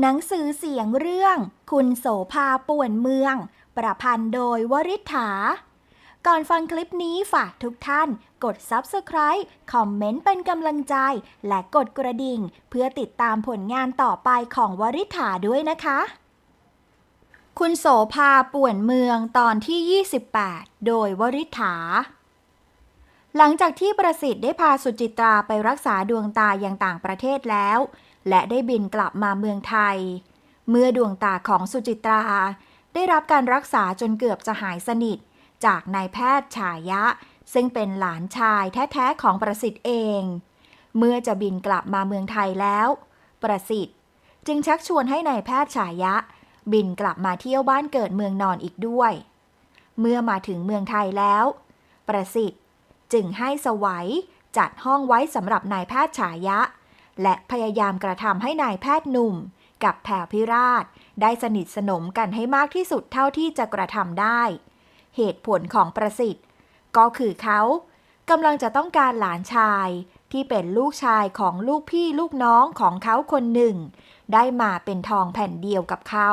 หนังสือเสียงเรื่อง คุณโสภาป่วนเมือง ประพันธ์โดยวริษฐา ก่อนฟังคลิปนี้ฝากทุกท่านกด Subscribe คอมเมนต์เป็นกำลังใจ และกดกระดิ่ง เพื่อติดตามผลงานต่อไปของวริษฐาด้วยนะคะ คุณโสภาป่วนเมืองตอนที่ 28 โดยวริษฐาหลังจากที่ประสิทธิ์ได้พาสุจิตราไปรักษาดวงตายังต่างประเทศแล้ว และได้บินกลับมาเมืองไทย เมื่อดวงตาของสุจิตรา ได้รับการรักษาจนเกือบจะหายสนิท จากนายแพทย์ฉายะ ซึ่งเป็นหลานชายแท้ๆของประสิทธิ์เอง เมื่อจะบินกลับมาเมืองไทยแล้ว ประสิทธิ์ จึงชักชวนให้นายแพทย์ฉายะ บินกลับมาเที่ยวบ้านเกิดเมืองนอนอีกด้วย เมื่อมาถึงเมืองไทยแล้ว ประสิทธิ์จึงให้สวัยจัดห้องไว้สำหรับนายแพทย์ฉายะ และพยายามกระทำให้นายแพทย์หนุ่ม กับแผ่วพิราช ได้สนิทสนมกันให้มากที่สุดเท่าที่จะกระทำได้ เหตุผลของประสิทธิ์ ก็คือเขากำลังจะต้องการหลานชายที่เป็นลูกชายของลูกพี่ลูกน้องของเขาคนหนึ่ง ได้มาเป็นทองแผ่นเดียวกับเขา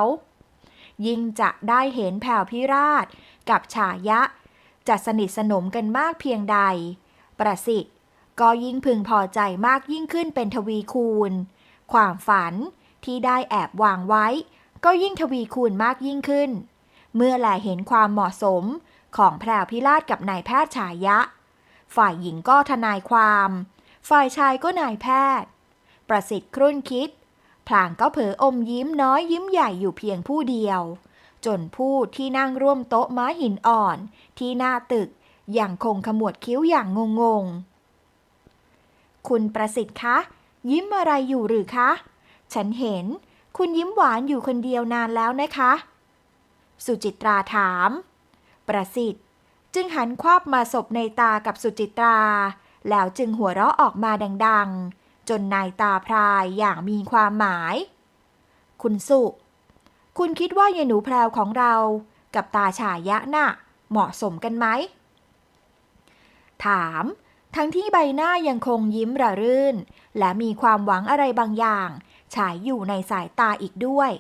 ยิ่งจะได้เห็นแผ่วพิราช กับฉายะ จะสนิทสนมกันมากเพียงใด ประสิทธิ์ ก็ยิ่งพึงพอใจมากยิ่งขึ้นเป็นทวีคูณ ความฝันที่ได้แอบวางไว้ ก็ยิ่งทวีคูณมากยิ่งขึ้น เมื่อแลเห็นความเหมาะสมของแพรวพิราชกับนายแพทย์ฉายะ ฝ่ายหญิงก็ทนายความ ฝ่ายชายก็นายแพทย์ ประสิทธิ์ครุ่นคิด พลางก็เผลออมยิ้มน้อยยิ้มใหญ่อยู่เพียงผู้เดียว จนผู้ที่นั่งร่วมโต๊ะม้าหินอ่อน ที่หน้าตึกย่างคงขมวดคิ้วอย่างงงๆ คุณประสิทธิ์คะ ยิ้มอะไรอยู่หรือคะ ฉันเห็น คุณยิ้มหวานอยู่คนเดียวนานแล้วนะคะ สุจิตราถาม ประสิทธิ์ จึงหันควับมาศพในตากับสุจิตรา แล้วจึงหัวเราะออกมาดัง ๆ จนนายตาพรายอย่างมีความหมาย คุณสุ คุณคิดว่ายายหนูแพรวของเรา กับตาฉายะน่ะเหมาะสมกันไหม ถาม ทั้งที่ใบหน้ายังคงยิ้มระรื่น และมีความหวังอะไรบางอย่าง ฉายอยู่ในสายตาอีกด้วย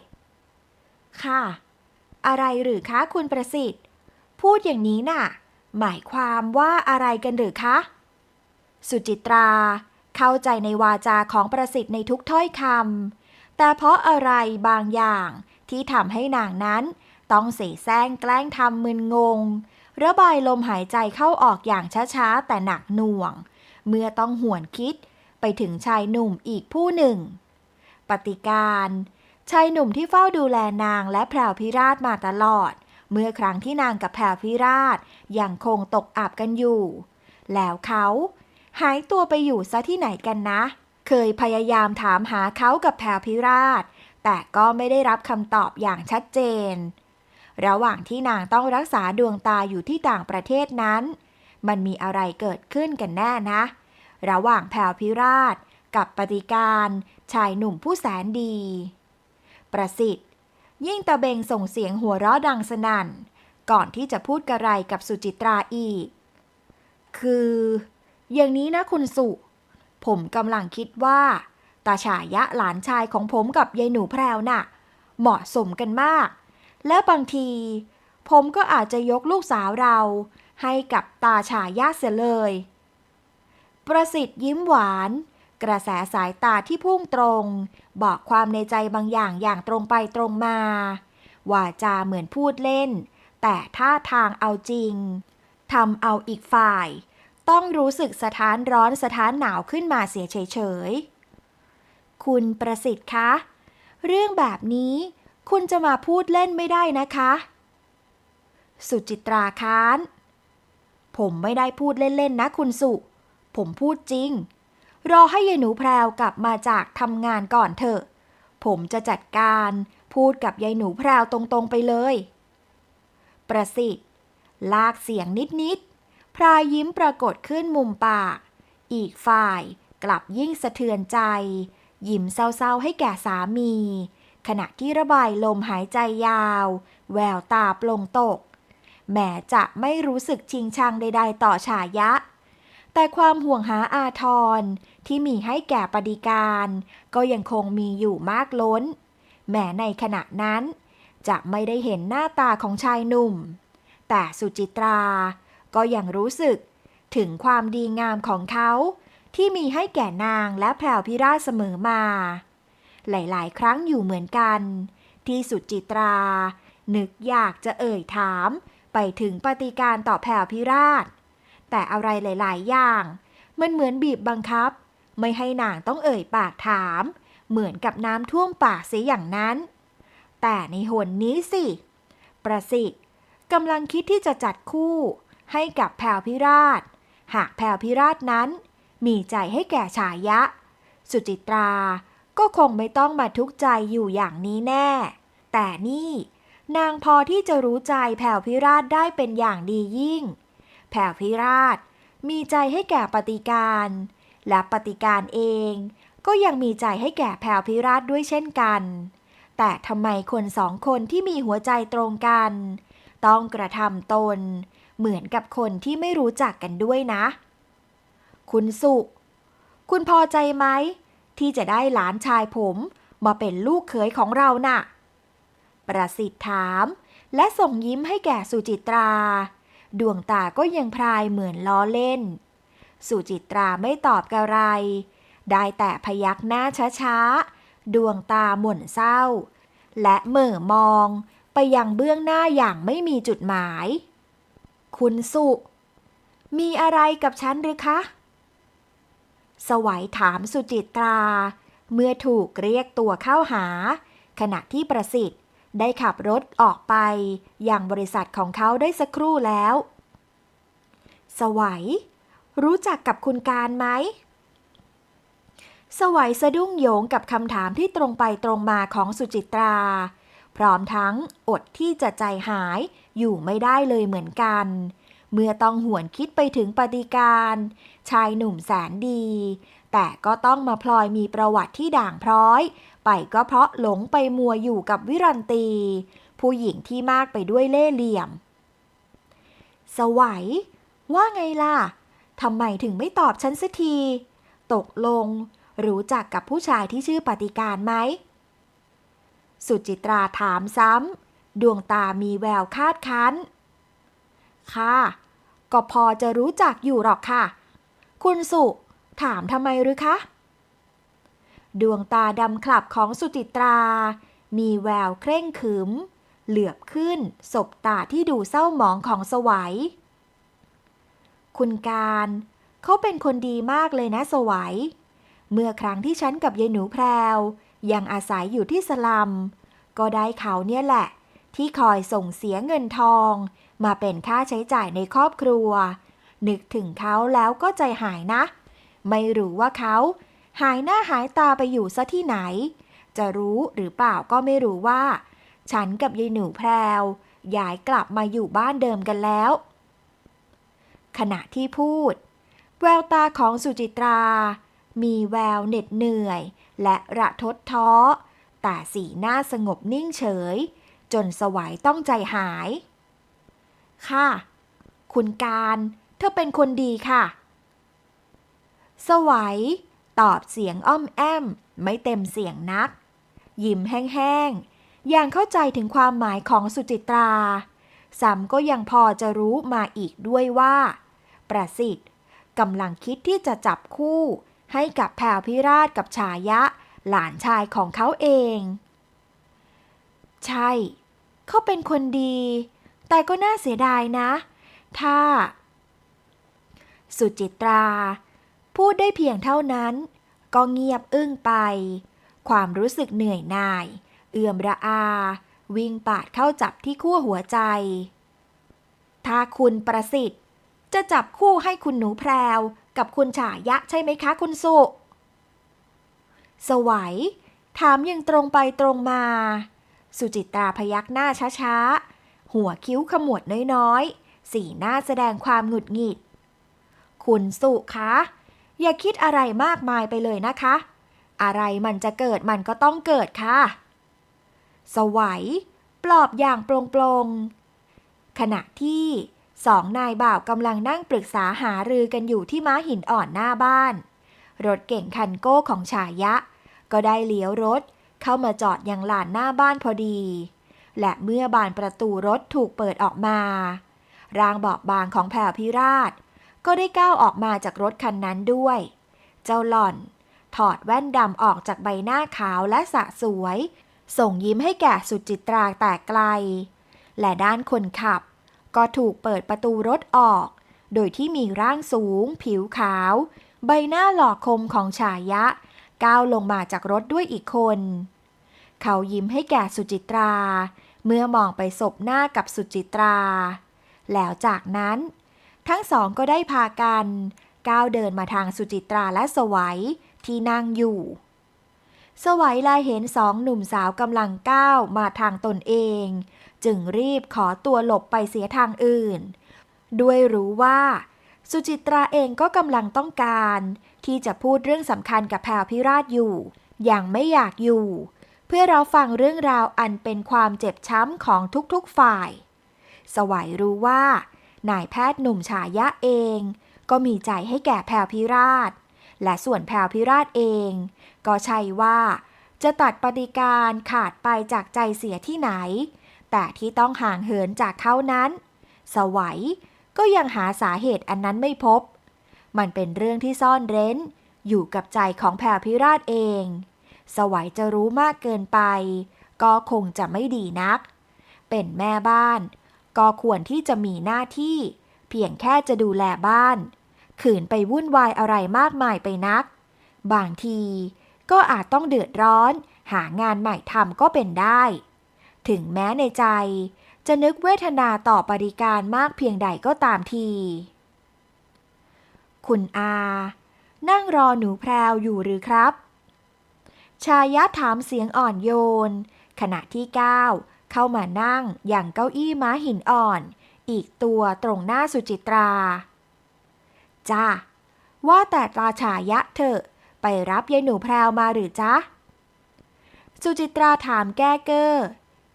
ค่ะ อะไรหรือคะคุณประสิทธิ์ พูดอย่างนี้น่ะ หมายความว่าอะไรกันหรือคะ สุจิตรา เข้าใจในวาจาของประสิทธิ์ในทุกถ้อยคำแต่เพราะอะไรบางอย่างที่ทำให้นางนั้น ต้องเสแสร้งแกล้งทำมึนงง ระบายลมหายใจเข้าออกอย่างช้าๆ แต่หนักหน่วง เมื่อต้องหวนคิดไปถึงชายหนุ่มอีกผู้หนึ่ง ปฏิการชายหนุ่มที่เฝ้าดูแลนางและแพรวพิราชมาตลอด เมื่อครั้งที่นางกับแพรวพิราชยังคงตกอับกันอยู่ แล้วเขาหายตัวไปอยู่ซะที่ไหนกันนะ เคยพยายามถามหาเขากับแพรวพิราช แต่ก็ไม่ได้รับคำตอบอย่างชัดเจน ระหว่างที่นางต้องรักษาดวงตาอยู่ที่ต่างประเทศนั้น มันมีอะไรเกิดขึ้นกันแน่นะ ระหว่างแพรวพิราช กับปฏิการชายหนุ่มผู้แสนดี ประสิทธิ์ ยิ่งตะเบงส่งเสียงหัวเราะดังสนั่น ก่อนที่จะพูดกระไรกับสุจิตราอีก คือ อย่างนี้นะคุณสุ ผมกำลังคิดว่าตาฉายะหลานชายของผมกับยายหนูแพรวน่ะ เหมาะสมกันมาก และบางที ผมก็อาจจะยกลูกสาวเรา ให้กับตาฉายะเสียเลย ประสิทธิ์ยิ้มหวาน กระแสสายตาที่พุ่งตรง บอกความในใจบางอย่างอย่างตรงไปตรงมาว่าจาเหมือนพูดเล่น แต่ท่าทางเอาจริงทำเอาอีกฝ่าย ต้องรู้สึกสถานร้อนสถานหนาวขึ้นมาเสียเฉยๆคุณประสิทธิ์คะ เรื่องแบบนี้ คุณจะมาพูดเล่นไม่ได้นะคะ สุจิตราค้าน ผมไม่ได้พูดเล่นๆนะคุณสุ ผมพูดจริง รอให้ยายหนูแพรวกลับมาจากทำงานก่อนเถอะ ผมจะจัดการพูดกับยายหนูแพรวตรงๆไปเลย ประสิทธิ์ลากเสียงนิดๆ พรายยิ้มปรากฏขึ้นมุมปาก อีกฝ่ายกลับยิ่งสะเทือนใจ ยิ้มเศร้าๆให้แก่สามี ขณะที่ระบายลมหายใจยาว แววตาปลงตก แม้จะไม่รู้สึกชิงชังใดๆต่อฉายะ แต่ความห่วงหาอาทรที่มีให้แก่ปฏิการ ก็ยังคงมีอยู่มากล้น แม้ในขณะนั้น จะไม่ได้เห็นหน้าตาของชายหนุ่ม แต่สุจิตรา ก็ยังรู้สึกถึงความดีงามของเขาที่มีให้แก่นางและแพรวพิราชเสมอมา หลายๆ ครั้งอยู่เหมือนกัน ที่สุจิตรา นึกอยากจะเอ่ยถาม ไปถึงปฏิการต่อแพรวพิราช แต่อะไรหลาย ๆ อย่าง มันเหมือนบีบบังคับ ไม่ให้นางต้องเอ่ยปากถาม เหมือนกับน้ำท่วมปากเสียอย่างนั้น แต่ในหนนี้สิ ประสิทธิ์กำลังคิดที่จะจัดคู่ ให้กับแพรวพิราช หากแพรวพิราชนั้น มีใจให้แก่ฉายะ สุจิตรา ก็คงไม่ต้องมาทุกข์ใจอยู่อย่างนี้แน่ แต่นี่ นางพอที่จะรู้ใจแผ่วพิราชได้เป็นอย่างดียิ่ง แผ่วพิราชมีใจให้แก่ปฏิการ และปฏิการเอง ก็ยังมีใจให้แก่แผ่วพิราชด้วยเช่นกัน แต่ทำไมคนสองคนที่มีหัวใจตรงกัน ต้องกระทำตน เหมือนกับคนที่ไม่รู้จักกันด้วยนะ คุณสุคุณพอใจไหม ที่จะได้หลานชายผมมาเป็นลูกเขยของเราน่ะ ประสิทธิ์ถาม และส่งยิ้มให้แก่สุจิตรา ดวงตาก็ยังพรายเหมือนล้อเล่น สุจิตราไม่ตอบกระไร ได้แต่พยักหน้าช้าๆ ดวงตาหม่นเศร้า และเหม่อมองไปยังเบื้องหน้าอย่างไม่มีจุดหมาย คุณสุ มีอะไรกับฉันหรือคะ สวัยถามสุจิตรา เมื่อถูกเรียกตัวเข้าหา ขณะที่ประสิทธิ์ได้ขับรถออกไป อยังบริษัทของเขาได้สักครู่แล้ว สวัย รู้จักกับคุณการไหม สวัยสะดุ้งโยงกับคำถามที่ตรงไปตรงมาของสุจิตรา พร้อมทั้งอดที่จะใจหายอยู่ไม่ได้เลยเหมือนกัน เมื่อต้องหวนคิดไปถึงปฏิการ ชายหนุ่มแสนดี แต่ก็ต้องมาพลอยมีประวัติที่ด่างพร้อย ไปก็เพราะหลงไปมัวอยู่กับวิรันตี ผู้หญิงที่มากไปด้วยเล่ห์เหลี่ยม สวัย ว่าไงล่ะทำไมถึงไม่ตอบฉันสักที ตกลง รู้จักกับผู้ชายที่ชื่อปฏิการไหม สุจิตราถามซ้ำ ดวงตามีแววคาดคั้น ค่ะ ก็พอจะรู้จักอยู่หรอกค่ะ คุณสุ ถามทำไมหรือคะ ดวงตาดำคลับของสุจิตรา มีแววเคร่งขึม เหลือบขึ้น สบตาที่ดูเศร้าหมองของสวัย คุณการ เขาเป็นคนดีมากเลยนะสวัย เมื่อครั้งที่ฉันกับยายหนูแพรว ยังอาศัยอยู่ที่สลัม ก็ได้เขาเนี่ยแหละ ที่คอยส่งเสียเงินทอง มาเป็นค่าใช้จ่ายในครอบครัว นึกถึงเขาแล้วก็ใจหายนะ ไม่รู้ว่าเขาหายหน้าหายตาไปอยู่ซะที่ไหน จะรู้หรือเปล่าก็ไม่รู้ว่า ฉันกับยายหนูแพรวย้ายกลับมาอยู่บ้านเดิมกันแล้ว ขณะที่พูด แววตาของสุจิตรา มีแววเหน็ดเหนื่อย และระทดท้อ แต่สีหน้าสงบนิ่งเฉย จนสวัยต้องใจหาย ค่ะ คุณการ ธอเป็นคนดีค่ะ สวัยตอบเสียงอ้อมแอม ไม่เต็มเสียงนัก ยิ้มแห้งๆ อย่างเข้าใจถึงความหมายของสุจิตราซ้ำก็ยังพอจะรู้มาอีกด้วยว่า ประสิทธิ์กำลังคิดที่จะจับคู่ให้กับแพรวพิราชกับชายะ หลานชายของเขาเอง ใช่ เขาเป็นคนดี แต่ก็น่าเสียดายนะ ถ้า สุจิตรา พูดได้เพียงเท่านั้น ก็เงียบอึ้งไป ความรู้สึกเหนื่อยหน่าย เอื่อมระอา วิ่งปาดเข้าจับที่ขั้วหัวใจ ถ้าคุณประสิทธิ์ จะจับคู่ให้คุณหนูแพรว กับคุณฉายะใช่ไหมคะคุณสุ สวัย ถามยังตรงไปตรงมา สุจิตราพยักหน้าช้าๆ หัวคิ้วขมวดน้อยๆ สีหน้าแสดงความหงุดหงิด คุณสุคะ อย่าคิดอะไรมากมายไปเลยนะคะ อะไรมันจะเกิดมันก็ต้องเกิดค่ะ สวัย ปลอบอย่างโปร่งๆ ขณะที่สองนายบ่าวกำลังนั่งปรึกษาหารือกันอยู่ที่ม้าหินอ่อนหน้าบ้าน รถเก่งคันโก้ของชายะ ก็ได้เลี้ยวรถเข้ามาจอดอยังลานหน้าบ้านพอดี และเมื่อบานประตูรถถูกเปิดออกมา ร่างบอบบางของแผ่วพิราช ก็ได้ก้าวออกมาจากรถคันนั้นด้วย เจ้าหล่อน ถอดแว่นดำออกจากใบหน้าขาวและสะสวย ส่งยิ้มให้แก่สุจิตราแต่ไกล และด้านคนขับ ก็ถูกเปิดประตูรถออก โดยที่มีร่างสูง ผิวขาว ใบหน้าหล่อคมของชายะ ก้าวลงมาจากรถด้วยอีกคน เขายิ้มให้แก่สุจิตรา เมื่อมองไปศพหน้ากับสุจิตรา แล้วจากนั้น ทั้งสองก็ได้พากัน ก้าวเดินมาทางสุจิตราและสวัยที่นั่งอยู่ สวัยลายเห็นสองหนุ่มสาวกำลังก้าวมาทางตนเอง จึงรีบขอตัวหลบไปเสียทางอื่น ด้วยรู้ว่า สุจิตราเองก็กำลังต้องการ ที่จะพูดเรื่องสำคัญกับแพรพิราชอยู่ อย่างไม่อยากอยู่ เพื่อเราฟังเรื่องราวอันเป็นความเจ็บช้ำของทุกๆฝ่าย สวัยรู้ว่า นายแพทย์หนุ่มฉายะเอง ก็มีใจให้แก่แพรวพิราช และส่วนแพรวพิราชเอง ก็ใช่ว่า จะตัดปฏิการขาดไปจากใจเสียที่ไหน แต่ที่ต้องห่างเหินจากเขานั้น สวัยก็ยังหาสาเหตุอันนั้นไม่พบ มันเป็นเรื่องที่ซ่อนเร้น อยู่กับใจของแพรวพิราชเอง สวัยจะรู้มากเกินไป ก็คงจะไม่ดีนัก เป็นแม่บ้าน ก็ควรที่จะมีหน้าที่ เพียงแค่จะดูแลบ้าน ขืนไปวุ่นวายอะไรมากมายไปนัก บางทีก็อาจต้องเดือดร้อน หางานใหม่ทำก็เป็นได้ ถึงแม้ในใจ จะนึกเวทนาต่อปริการมากเพียงใดก็ตามที คุณอา นั่งรอหนูแพรวอยู่หรือครับ ชายะถามเสียงอ่อนโยน ขณะที่ก้าว เข้ามานั่งอย่างเก้าอี้ม้าหินอ่อน อีกตัวตรงหน้าสุจิตรา จ้า ว่าแต่ตาชายะเถอะ ไปรับยายหนูแพรวมาหรือจ๊ะ สุจิตราถามแก้เกอร์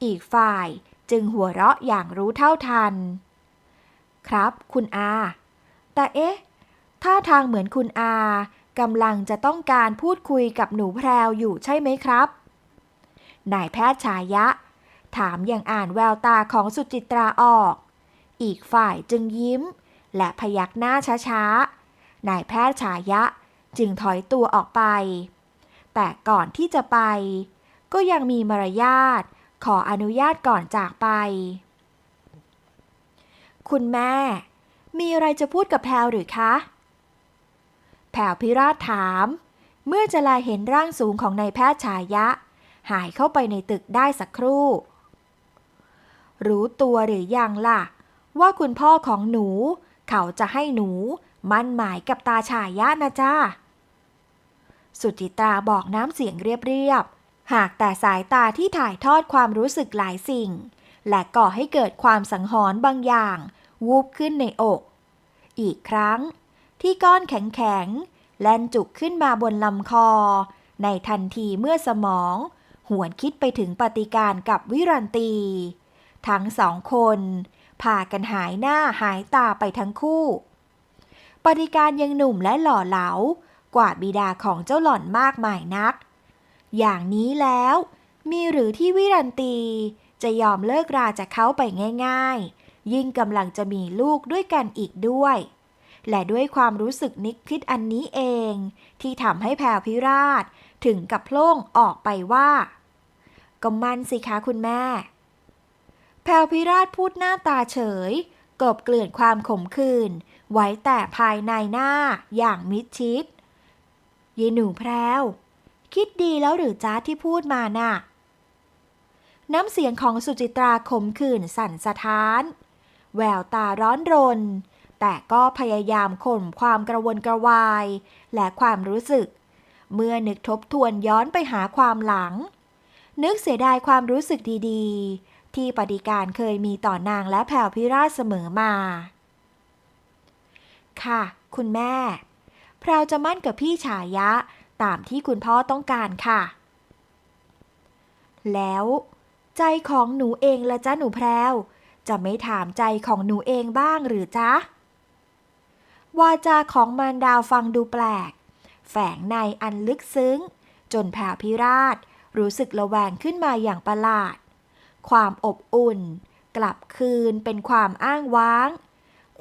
อีกฝ่ายจึงหัวเราะอย่างรู้เท่าทัน ครับคุณอา แต่เอ๊ะ ท่าทางเหมือนคุณอากำลังจะต้องการพูดคุยกับหนูแพรวอยู่ใช่ไหมครับ นายแพทย์ชายะ ถามอย่างอ่านแววตาของสุจิตราออก อีกฝ่ายจึงยิ้ม และพยักหน้าช้าๆ นายแพทย์ชายะจึงถอยตัวออกไป แต่ก่อนที่จะไป ก็ยังมีมารยาทขออนุญาตก่อนจากไป คุณแม่ มีอะไรจะพูดกับแพรหรือคะแพรวพิราชถาม เมื่อจะลาเห็นร่างสูงของนายแพทย์ชายะ หายเข้าไปในตึกได้สักครู่ รู้ตัวหรือยังล่ะ ว่าคุณพ่อของหนู เขาจะให้หนู มั่นหมายกับตาชายะนะจ้าสุจิตราบอกน้ำเสียงเรียบๆ หากแต่สายตาที่ถ่ายทอดความรู้สึกหลายสิ่ง และก่อให้เกิดความสังหรณ์บางอย่าง วูบขึ้นในอก อีกครั้ง ที่ก้อนแข็งๆ แล่นจุกขึ้นมาบนลำคอ ในทันทีเมื่อสมอง หวนคิดไปถึงปฏิการกับวิรันตี ทั้งสองคนพากันหายหน้าหายตาไปทั้งคู่ ปฏิการยังหนุ่มและหล่อเหลากว่าบิดาของเจ้าหล่อนมากมายนัก อย่างนี้แล้วมีหรือที่วิรันตีจะยอมเลิกราจากเขาไปง่าย ๆ ยิ่งกำลังจะมีลูกด้วยกันอีกด้วย และด้วยความรู้สึกนิคิดอันนี้เอง ที่ทำให้แพรวพิราชถึงกับโล่งออกไปว่าก็มันสิคะคุณแม่ แพรวพิราชพูดหน้าตาเฉย กบเกลื่อนความขมขื่นไว้แต่ภายในหน้าอย่างมิดชิดยายหนูแพรวคิดดีแล้วหรือจ้าที่พูดมาน่ะ น้ำเสียงของสุจิตราขมขื่นสั่นสะท้าน แววตาร้อนรน แต่ก็พยายามข่มความกระวนกระวาย และความรู้สึก เมื่อนึกทบทวนย้อนไปหาความหลัง นึกเสียดายความรู้สึกดีๆ ที่ปฏิการเคยมีต่อนางและแผ่วพิราชเสมอมา ค่ะ คุณแม่แพรวจะมั่นกับพี่ฉายะตามที่คุณพ่อต้องการค่ะ แล้วใจของหนูเองละจ้ะหนูแพรวจะไม่ถามใจของหนูเองบ้างหรือจ๊ะ วาจาของมารดาวฟังดูแปลก แฝงในอันลึกซึ้ง จนแผ่วพิราชรู้สึกระแวงขึ้นมาอย่างประหลาด ความอบอุ่น กลับคืนเป็นความอ้างว้าง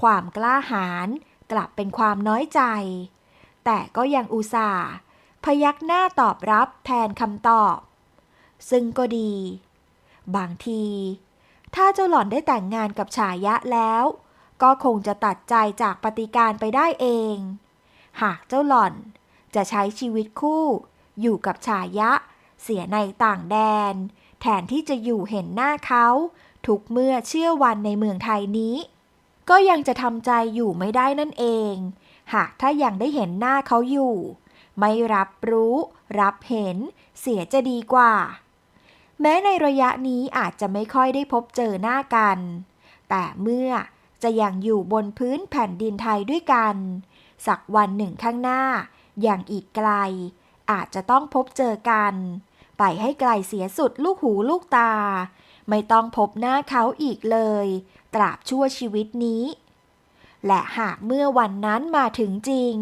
ความกล้าหาญกลับเป็นความน้อยใจ แต่ก็ยังอุตส่าห์ พยักหน้าตอบรับแทนคำตอบ ซึ่งก็ดี บางที ถ้าเจ้าหล่อนได้แต่งงานกับฉายะแล้ว ก็คงจะตัดใจจากปฏิการไปได้เอง หากเจ้าหล่อนจะใช้ชีวิตคู่ อยู่กับฉายะ เสียในต่างแดน แทนที่จะอยู่เห็นหน้าเขา ทุกเมื่อเชื่อวันในเมืองไทยนี้ ก็ยังจะทำใจอยู่ไม่ได้นั่นเอง หากถ้ายังได้เห็นหน้าเขาอยู่ ไม่รับรู้ รับเห็น เสียจะดีกว่า แม้ในระยะนี้อาจจะไม่ค่อยได้พบเจอหน้ากัน แต่เมื่อจะยังอยู่บนพื้นแผ่นดินไทยด้วยกัน สักวันหนึ่งข้างหน้า อย่างอีกไกล อาจจะต้องพบเจอกัน ไปให้ไกลเสียสุดลูกหูลูกตา ไม่ต้องพบหน้าเขาอีกเลย ตราบชั่วชีวิตนี้ และหากเมื่อวันนั้นมาถึงจริง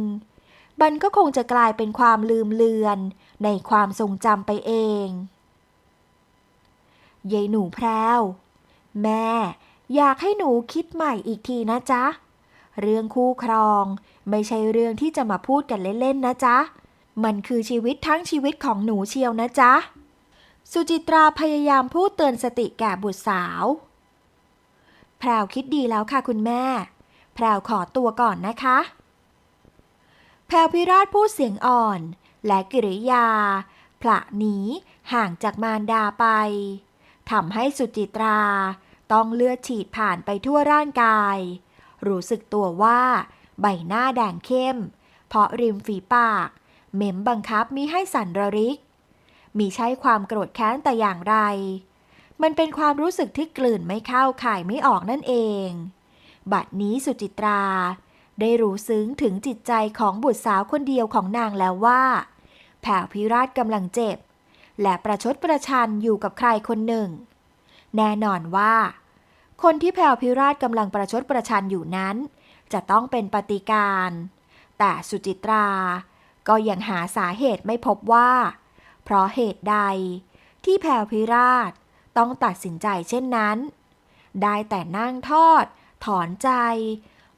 มันก็คงจะกลายเป็นความลืมเลือน ในความทรงจำไปเองยายหนูแพรวแม่ อยากให้หนูคิดใหม่อีกทีนะจ๊ะ เรื่องคู่ครอง ไม่ใช่เรื่องที่จะมาพูดกันเล่นๆนะจ๊ะ มันคือชีวิตทั้งชีวิตของหนูเชียวนะจ๊ะ สุจิตราพยายามพูดเตือนสติแก่บุตรสาว แพรวคิดดีแล้วค่ะคุณแม่ แพรวขอตัวก่อนนะคะ แพรวพิราชพูดเสียงอ่อน และกิริยาผละหนีห่างจากมารดาไปทำให้สุจิตราต้องเลือดฉีดผ่านไปทั่วร่างกาย รู้สึกตัวว่า ใบหน้าแดงเข้ม เพราะริมฝีปาก เม้มบังคับมิให้สันระริก มีใช่ความโกรธแค้นแต่อย่างไร มันเป็นความรู้สึกที่กลืนไม่เข้าข่ายไม่ออกนั่นเอง บัดนี้สุจิตรา ได้รู้ซึ้งถึงจิตใจของบุตรสาวคนเดียวของนางแล้วว่า แผ่วพิราชกำลังเจ็บ และประชดประชันอยู่กับใครคนหนึ่ง แน่นอนว่า คนที่แผ่วพิราชกำลังประชดประชันอยู่นั้น จะต้องเป็นปฏิการ แต่สุจิตรา ก็ยังหาสาเหตุไม่พบว่า เพราะเหตุใดที่แผ่วพิราชต้องตัดสินใจเช่นนั้น ได้แต่นั่งทอด ถอนใจ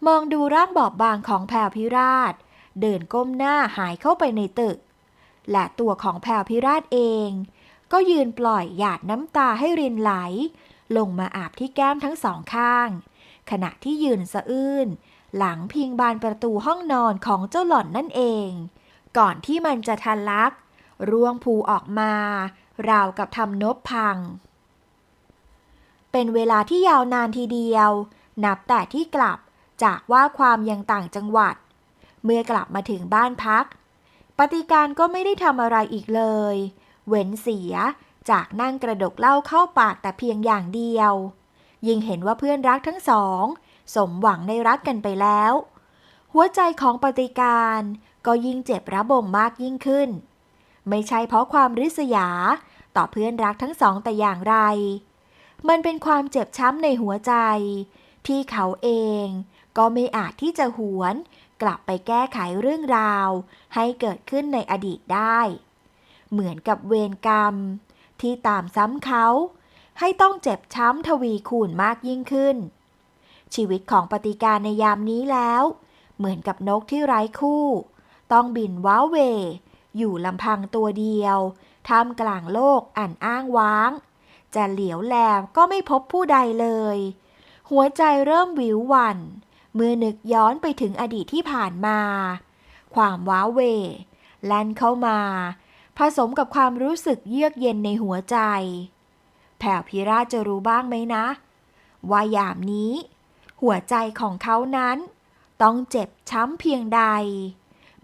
มองดูร่างบอบบางของแผ่วพิราช เดินก้มหน้าหายเข้าไปในตึก และตัวของแผ่วพิราชเอง ก็ยืนปล่อยหยาดน้ำตาให้รินไหล ลงมาอาบที่แก้มทั้งสองข้าง ขณะที่ยืนสะอื้นหลังพิงบานประตูห้องนอนของเจ้าหล่อนนั่นเอง ก่อนที่มันจะทันลัก ร่วงผูออกมา ราวกับทำนบพัง เป็นเวลาที่ยาวนานทีเดียว นับแต่ที่กลับจากว่าความยังต่างจังหวัด เมื่อกลับมาถึงบ้านพัก ปฏิการก็ไม่ได้ทำอะไรอีกเลย เว้นเสียจากนั่งกระดกเหล้าเข้าปากแต่เพียงอย่างเดียว ยิ่งเห็นว่าเพื่อนรักทั้งสอง สมหวังในรักกันไปแล้ว หัวใจของปฏิการ ก็ยิ่งเจ็บระบมมากยิ่งขึ้น ไม่ใช่เพราะความริษยา ต่อเพื่อนรักทั้งสองแต่อย่างไร มันเป็นความเจ็บช้ำในหัวใจ ที่เขาเองก็ไม่อาจที่จะหวน กลับไปแก้ไขเรื่องราว ให้เกิดขึ้นในอดีตได้ เหมือนกับเวรกรรม ที่ตามซ้ำเขาให้ต้องเจ็บช้ำทวีคูณมากยิ่งขึ้น ชีวิตของปฏิการในยามนี้แล้ว เหมือนกับนกที่ไร้คู่ ต้องบินว้าเว อยู่ลำพังตัวเดียวท่ามกลางโลกอันอ้างว้าง จะเหลียวแลก็ไม่พบผู้ใดเลย หัวใจเริ่มวิววันเมื่อนึกย้อนไปถึงอดีตที่ผ่านมา ความว้าเว แล่นเข้ามา ผสมกับความรู้สึกเยือกเย็นในหัวใจ แผ่วพิราจะรู้บ้างไหมนะ ว่ายามนี้ หัวใจของเขานั้น ต้องเจ็บช้ำเพียงใด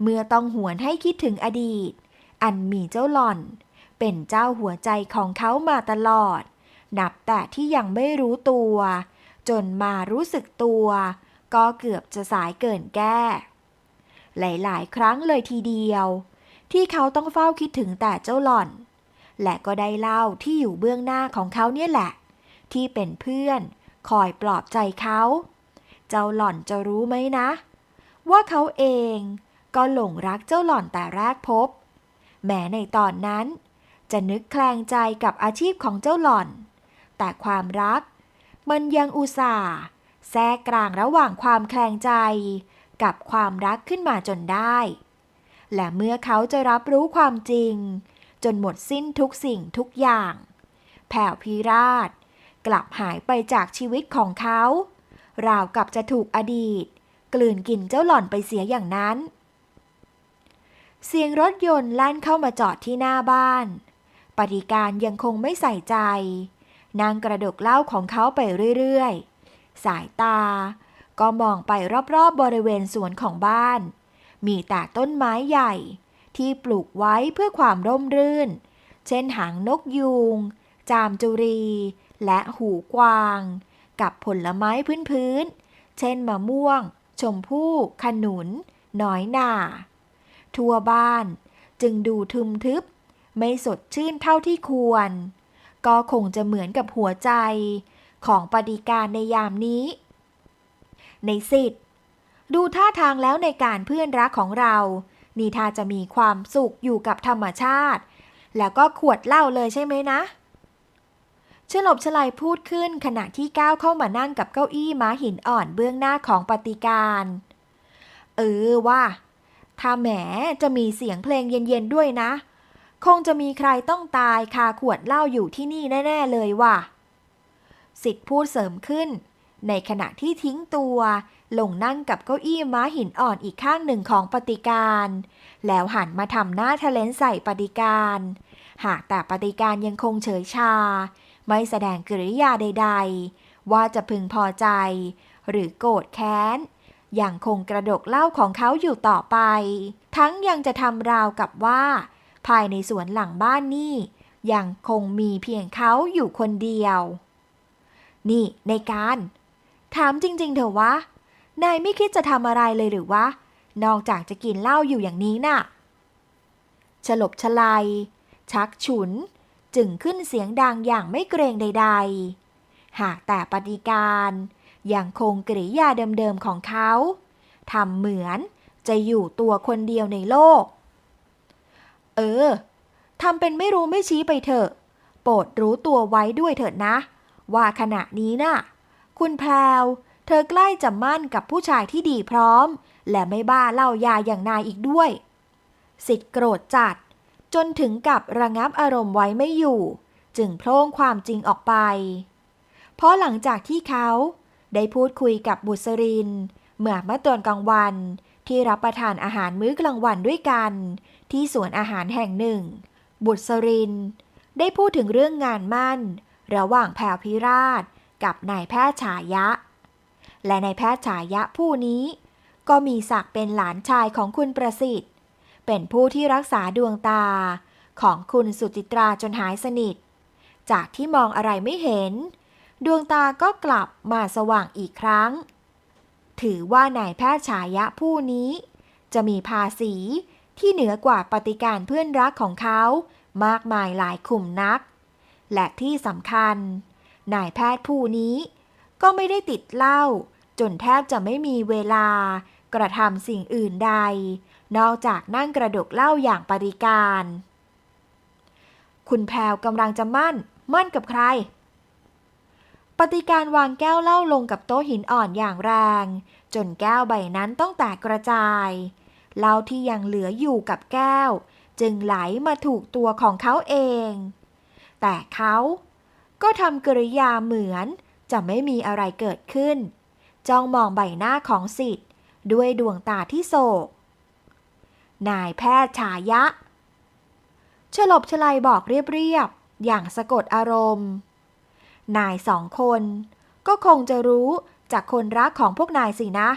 เมื่อต้องหวนให้คิดถึงอดีต อันมีเจ้าหล่อน เป็นเจ้าหัวใจของเขามาตลอด นับแต่ที่ยังไม่รู้ตัว จนมารู้สึกตัว ก็เกือบจะสายเกินแก้ หลาย ๆ ครั้งเลยทีเดียว ที่เขาต้องเฝ้าคิดถึงแต่เจ้าหล่อน และก็ได้เล่าที่อยู่เบื้องหน้าของเขาเนี่ยแหละ ที่เป็นเพื่อนคอยปลอบใจเขา เจ้าหล่อนจะรู้ไหมนะ ว่าเขาเอง ก็หลงรักเจ้าหล่อนแต่แรกพบ แม้ในตอนนั้น จะนึกแคลงใจกับอาชีพของเจ้าหล่อน แต่ความรัก มันยังอุตส่าห์แทรกกลางระหว่างความแคลงใจ กับความรักขึ้นมาจนได้ และเมื่อเขาจะรับรู้ความจริง จนหมดสิ้นทุกสิ่งทุกอย่าง แผ่วพิราช กลับหายไปจากชีวิตของเขา ราวกับจะถูกอดีต กลืนกินเจ้าหล่อนไปเสียอย่างนั้น เสียงรถยนต์ลั่นเข้ามาจอดที่หน้าบ้าน ปฏิการยังคงไม่ใส่ใจ นางกระดกเหล้าของเขาไปเรื่อยๆ สายตา ก็มองไปรอบๆบริเวณสวนของบ้าน มีแต่ต้นไม้ใหญ่ ที่ปลูกไว้เพื่อความร่มรื่น เช่นหางนกยูง จามจุรี และหูกวาง กับผลไม้พื้นๆ เช่นมะม่วง ชมพู่ ขนุน น้อยหน่า ทั่วบ้าน จึงดูทึมทึบ ไม่สดชื่นเท่าที่ควร ก็คงจะเหมือนกับหัวใจ ของปฏิการในยามนี้ ในสิทธิ์ดูท่าทางแล้วในการเพื่อนรักของเรา นี่ท่าจะมีความสุขอยู่กับธรรมชาติ แล้วก็ขวดเหล้าเลยใช่ไหมนะเฉลบฉลายพูดขึ้นขณะที่ก้าวเข้ามานั่งกับเก้าอี้ม้าหินอ่อนเบื้องหน้าของปฏิการ เออว่า ถ้าแหมจะมีเสียงเพลงเย็นๆด้วยนะ คงจะมีใครต้องตายคาขวดเหล้าอยู่ที่นี่แน่ ๆ เลยว่ะ สิทธิ์พูดเสริมขึ้น ในขณะที่ทิ้งตัว ลงนั่งกับเก้าอี้ม้าหินอ่อนอีกข้างหนึ่งของปฏิการ แล้วหันมาทำหน้าทะเลนใส่ปฏิการ หากแต่ปฏิการยังคงเฉยชา ไม่แสดงกริยาใด ๆ ว่าจะพึงพอใจ หรือโกรธแค้น ยังคงกระดกเหล้าของเขาอยู่ต่อไป ทั้งยังจะทำราวกับว่า ภายในสวนหลังบ้านนี่ยังคงมีเพียงเขาอยู่คนเดียว นี่ในการ ถามจริง ๆ เถอะวะ นายไม่คิดจะทำอะไรเลยหรือวะ นอกจากจะกินเหล้าอยู่อย่างนี้น่ะ ฉลบฉลายชักฉุน จึงขึ้นเสียงดังอย่างไม่เกรงใด ๆ หากแต่ปฏิการ ยังคงกริยาเดิมๆของเขาทำเหมือนจะอยู่ตัวคนเดียวในโลก เออทำเป็นไม่รู้ไม่ชี้ไปเถอะ โปรดรู้ตัวไว้ด้วยเถิดนะ ว่าขณะนี้น่ะ คุณแพรวเธอใกล้จะมั่นกับผู้ชายที่ดีพร้อม และไม่บ้าเล่ายาอย่างนายอีกด้วย สิทธิ์โกรธจัด จนถึงกับระงับอารมณ์ไว้ไม่อยู่ จึงโพล่งความจริงออกไป เพราะหลังจากที่เขา ได้พูดคุยกับบุษริน เมื่อเมื่อตอนกลางวันที่รับประทานอาหารมื้อกลางวันด้วยกัน ที่สวนอาหารแห่งหนึ่ง บุษริน ได้พูดถึงเรื่องงานมั่น ระหว่างแพรวพิราชกับนายแพทย์ฉายะ และนายแพทย์ฉายะผู้นี้ ก็มีศักดิ์เป็นหลานชายของคุณประสิทธิ์ เป็นผู้ที่รักษาดวงตาของคุณสุจิตราจนหายสนิท จากที่มองอะไรไม่เห็น ดวงตาก็กลับมาสว่างอีกครั้ง ถือว่านายแพทย์ฉายะผู้นี้ จะมีภาษีที่เหนือกว่าปฏิการเพื่อนรักของเขา มากมายหลายขุมนัก และที่สำคัญ นายแพทย์ผู้นี้ ก็ไม่ได้ติดเหล้าจนแทบจะไม่มีเวลากระทำสิ่งอื่นใด นอกจากนั่งกระดกเหล้าอย่างปฏิการ คุณแพรวกำลังจะมั่น มั่นกับใคร ปฏิการวางแก้วเหล้าลงกับโต๊ะหินอ่อนอย่างแรง จนแก้วใบนั้นต้องแตกกระจายเหล้าที่ยังเหลืออยู่กับแก้ว จึงไหลมาถูกตัวของเขาเอง แต่เขาก็ทำกริยาเหมือนจะไม่มีอะไรเกิดขึ้น จ้องมองใบหน้าของสิทธิ์ด้วยดวงตาที่โศก นายแพทย์ฉายะ ฉลบฉลายบอกเรียบๆ อย่างสะกดอารมณ์ นายสองคน ก็คงจะรู้จากคนรักของพวกนายสินะ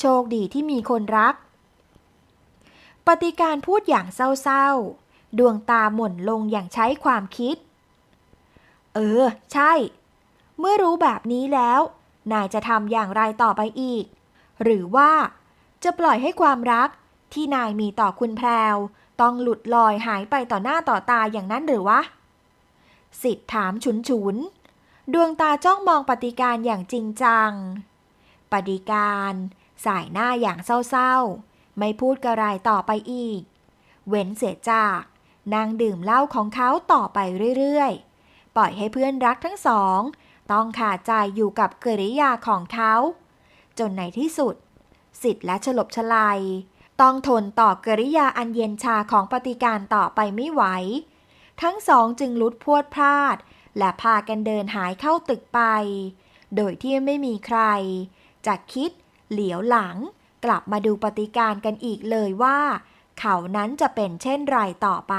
โชคดีที่มีคนรัก ปฏิการพูดอย่างเศร้าๆ ดวงตาหม่นลงอย่างใช้ความคิด เออ ใช่ เมื่อรู้แบบนี้แล้ว นายจะทำอย่างไรต่อไปอีก หรือว่า จะปล่อยให้ความรักที่นายมีต่อคุณแพรว ต้องหลุดลอยหายไปต่อหน้าต่อตาอย่างนั้นหรือวะ สิทธิ์ถามฉุนฉุน ดวงตาจ้องมองปฏิการอย่างจริงจัง ปฏิการ สายหน้าอย่างเศร้าๆ ไม่พูดกระไรต่อไปอีก เว้นเสียจากนั่งดื่มเหล้าของเขาต่อไปเรื่อยๆ ปล่อยให้เพื่อนรักทั้งสอง ต้องขาดใจอยู่กับกริยาของเขา จนในที่สุด สิทธิ์และฉลบฉลายต้องทนต่อกริยาอันเย็นชาของปฏิการต่อไปไม่ไหว ทั้งสองจึงลุดพรวดพลาด และพากันเดินหายเข้าตึกไป โดยที่ไม่มีใคร จะคิดเหลียวหลัง กลับมาดูปฏิการกันอีกเลยว่า เขานั้นจะเป็นเช่นไรต่อไป